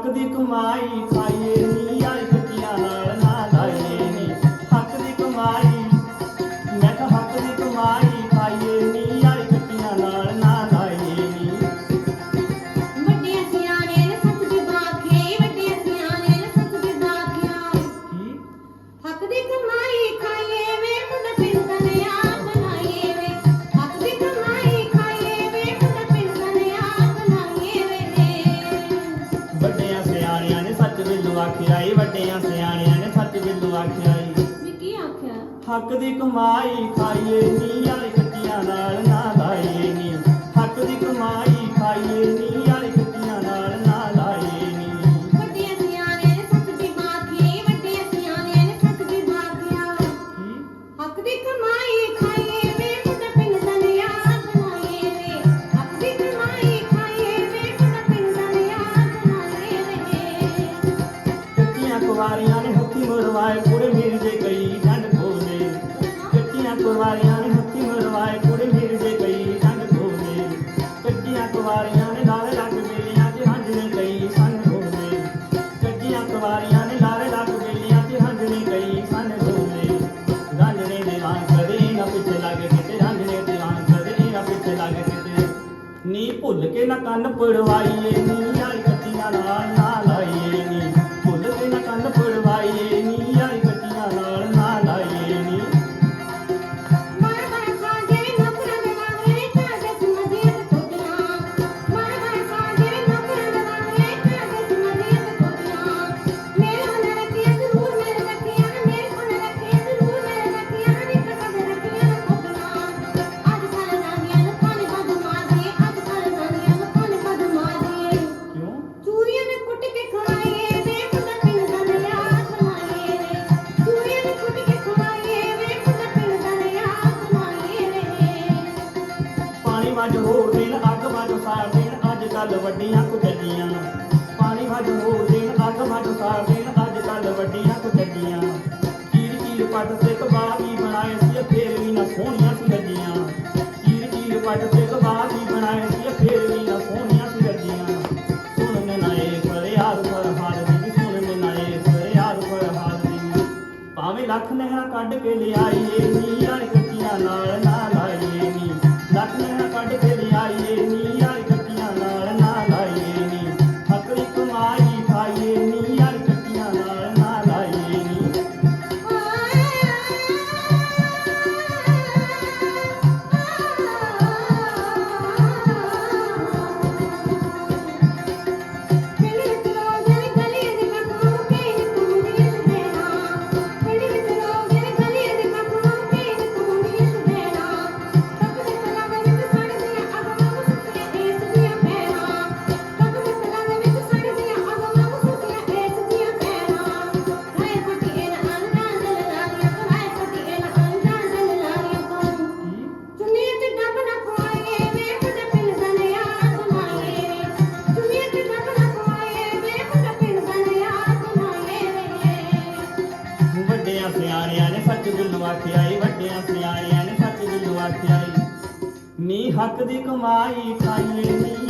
ਹੱਕ ਦੀ ਕਮਾਈ ਖਾਈਏ ਨੀ ਆਈ ਕੱਟੀਆਂ ਨਾਲ ਨਾ ਲਾਈਏ ਨੀ। ਆਖਿਆ ਈ। ਵੀ ਕੀ ਆਖਿਆ? ਹੱਕ ਦੀ ਕਮਾਈ ਖਾਈਏ ਨੀ ਆਲੇ ਕੱਟੀਆਂ ਨਾਲ ਨਾ ਲਾਈਏ ਨੀ। ਹੱਕ ਦੀ ਕਮਾਈ ਖਾਈਏ ਨੀ ਕੁਵਾਰੀਆਂ ਨੇ ਹੱਥੀ ਮਰਵਾਏ ਕੁੜੇ ਮਿਲ ਜੇ ਗਈ ਡੰਡ ਖੋਲੇ ਕੱਟੀਆਂ ਕੁਵਾਰੀਆਂ ਨੇ ਲਾਲੇ ਲੱਗ ਬੇਲੀਆਂ ਤੇ ਹੰਝਣੇ ਗਈ ਸੰਨ ਖੋਲੇ ਕੱਟੀਆਂ ਕੁਵਾਰੀਆਂ ਨੇ ਲਾਲੇ ਲੱਗ ਬੇਲੀਆਂ ਤੇ ਹੰਝਣੇ ਗਈ ਸੰਨ ਖੋਲੇ ਰਾਂਝਣੇ ਦੇ ਵਾਂ ਕਦੇ ਨਾ ਪਿੱਛੇ ਲੱਗ ਕਿਤੇ ਰਾਂਝਣੇ ਦੇ ਵਾਂ ਕਦੇ ਨਾ ਪਿੱਛੇ ਲੱਗ ਕਿਤੇ। ਨੀ ਭੁੱਲ ਕੇ ਨਾ ਕੰਨ ਪੜਵਾਈਏ, ਨੀ ਯਾਰ ਕੱਟੀਆਂ ਨਾਲ ਨਾ ਲਾਈਏ। ਕੱਲ ਵੱਡੀਆਂ ਕੁੱਟੀਆਂ ਪਾਣੀ ਵੱਜ ਹੋ ਦੇਣ, ਅੱਗ ਵੱਜ ਸਾਰ ਦੇਣ, ਅੱਜ ਕੱਲ ਵੱਡੀਆਂ ਕੁੱਟੀਆਂ ਚੀਰ ਚੀਰ ਪੱਟ ਤੇ ਕਬਾਬੀ ਬਣਾਏ ਸੀ, ਫੇਰ ਵੀ ਨਾ ਸੋਹਣੀਆਂ ਸੀ ਲੱਗੀਆਂ ਚੀਰ ਚੀਰ ਪੱਟ ਤੇ ਕਬਾਬੀ ਬਣਾਏ ਸੀ, ਫੇਰ ਵੀ ਨਾ ਸੋਹਣੀਆਂ ਸੀ ਲੱਗੀਆਂ ਸੁਣਨ ਨਾ ਇਹ ਫਰਿਆਦ ਪਰ ਦੀ ਸੁਣਨ ਨਾ ਇਹ ਫਰਿਆਦ ਪਰ ਦੀ। ਭਾਵੇਂ ਲੱਖ ਨਹਿਰਾ ਕੱਢ ਕੇ ਲਿਆਈਏ ਵੱਡਿਆਂ ਸਿਆਣਿਆਂ ਨੇ ਸੱਚ ਬਿੱਲੂ ਆਖਿਆ ਵੱਡਿਆਂ ਸਿਆਣਿਆਂ ਨੇ ਸੱਚ ਬਿੱਲੂ ਆਖਿਆ ਈ ਨੀ ਹੱਕ ਦੀ ਕਮਾਈ ਖਾਈਏ ਨੀ